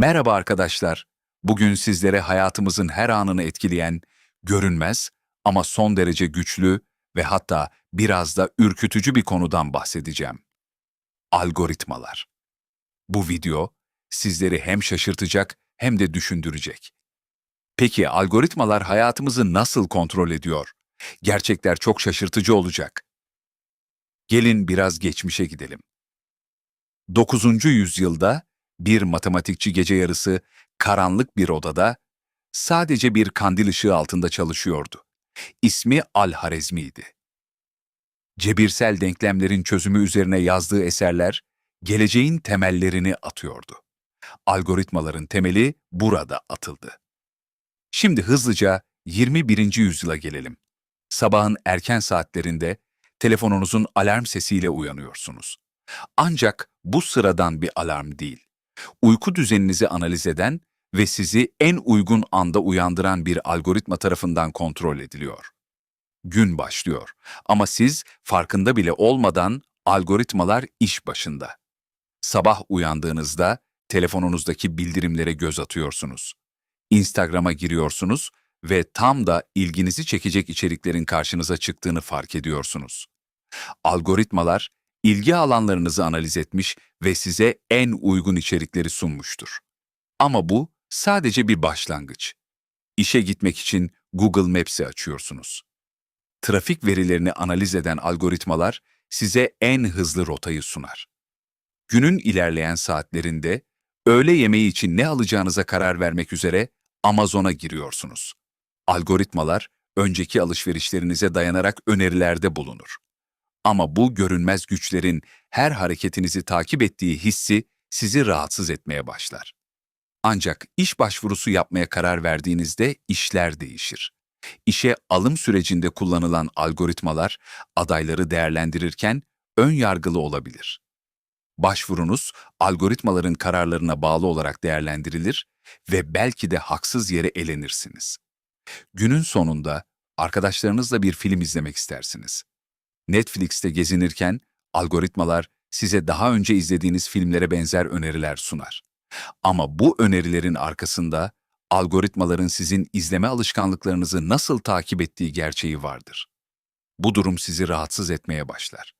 Merhaba arkadaşlar. Bugün sizlere hayatımızın her anını etkileyen, görünmez ama son derece güçlü ve hatta biraz da ürkütücü bir konudan bahsedeceğim. Algoritmalar. Bu video sizleri hem şaşırtacak hem de düşündürecek. Peki algoritmalar hayatımızı nasıl kontrol ediyor? Gerçekler çok şaşırtıcı olacak. Gelin biraz geçmişe gidelim. 9. yüzyılda bir matematikçi gece yarısı karanlık bir odada sadece bir kandil ışığı altında çalışıyordu. İsmi Al-Harezmi'ydi. Cebirsel denklemlerin çözümü üzerine yazdığı eserler geleceğin temellerini atıyordu. Algoritmaların temeli burada atıldı. Şimdi hızlıca 21. yüzyıla gelelim. Sabahın erken saatlerinde telefonunuzun alarm sesiyle uyanıyorsunuz. Ancak bu sıradan bir alarm değil. Uyku düzeninizi analiz eden ve sizi en uygun anda uyandıran bir algoritma tarafından kontrol ediliyor. Gün başlıyor ama siz farkında bile olmadan algoritmalar iş başında. Sabah uyandığınızda telefonunuzdaki bildirimlere göz atıyorsunuz. Instagram'a giriyorsunuz ve tam da ilginizi çekecek içeriklerin karşınıza çıktığını fark ediyorsunuz. Algoritmalar ilgi alanlarınızı analiz etmiş ve size en uygun içerikleri sunmuştur. Ama bu sadece bir başlangıç. İşe gitmek için Google Maps'i açıyorsunuz. Trafik verilerini analiz eden algoritmalar size en hızlı rotayı sunar. Günün ilerleyen saatlerinde öğle yemeği için ne alacağınıza karar vermek üzere Amazon'a giriyorsunuz. Algoritmalar önceki alışverişlerinize dayanarak önerilerde bulunur. Ama bu görünmez güçlerin her hareketinizi takip ettiği hissi sizi rahatsız etmeye başlar. Ancak iş başvurusu yapmaya karar verdiğinizde işler değişir. İşe alım sürecinde kullanılan algoritmalar adayları değerlendirirken ön yargılı olabilir. Başvurunuz algoritmaların kararlarına bağlı olarak değerlendirilir ve belki de haksız yere elenirsiniz. Günün sonunda arkadaşlarınızla bir film izlemek istersiniz. Netflix'te gezinirken algoritmalar size daha önce izlediğiniz filmlere benzer öneriler sunar. Ama bu önerilerin arkasında algoritmaların sizin izleme alışkanlıklarınızı nasıl takip ettiği gerçeği vardır. Bu durum sizi rahatsız etmeye başlar.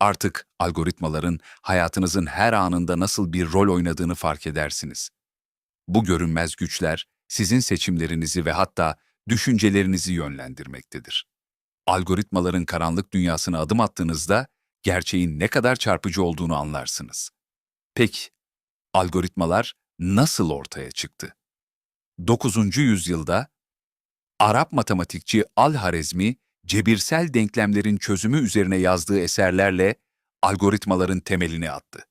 Artık algoritmaların hayatınızın her anında nasıl bir rol oynadığını fark edersiniz. Bu görünmez güçler sizin seçimlerinizi ve hatta düşüncelerinizi yönlendirmektedir algoritmaların karanlık dünyasına adım attığınızda gerçeğin ne kadar çarpıcı olduğunu anlarsınız. Peki, algoritmalar nasıl ortaya çıktı? 9. yüzyılda Arap matematikçi Al-Harezmi, cebirsel denklemlerin çözümü üzerine yazdığı eserlerle algoritmaların temelini attı.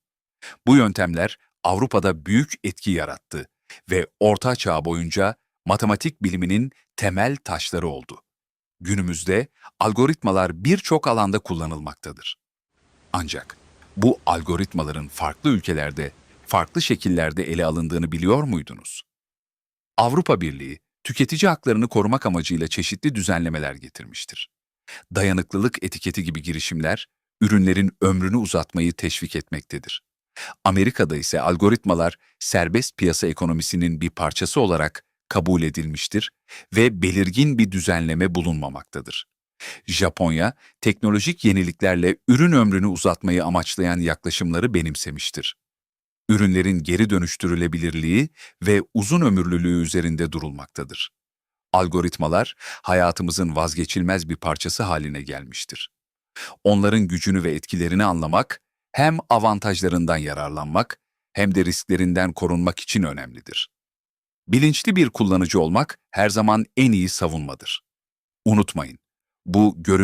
Bu yöntemler Avrupa'da büyük etki yarattı ve Orta Çağ boyunca matematik biliminin temel taşları oldu. Günümüzde algoritmalar birçok alanda kullanılmaktadır. Ancak bu algoritmaların farklı ülkelerde, farklı şekillerde ele alındığını biliyor muydunuz? Avrupa Birliği, tüketici haklarını korumak amacıyla çeşitli düzenlemeler getirmiştir. Dayanıklılık etiketi gibi girişimler, ürünlerin ömrünü uzatmayı teşvik etmektedir. Amerika'da ise algoritmalar serbest piyasa ekonomisinin bir parçası olarak kabul edilmiştir ve belirgin bir düzenleme bulunmamaktadır. Japonya, teknolojik yeniliklerle ürün ömrünü uzatmayı amaçlayan yaklaşımları benimsemiştir. Ürünlerin geri dönüştürülebilirliği ve uzun ömürlülüğü üzerinde durulmaktadır. Algoritmalar hayatımızın vazgeçilmez bir parçası haline gelmiştir. Onların gücünü ve etkilerini anlamak, hem avantajlarından yararlanmak hem de risklerinden korunmak için önemlidir. Bilinçli bir kullanıcı olmak her zaman en iyi savunmadır. Unutmayın, bu görün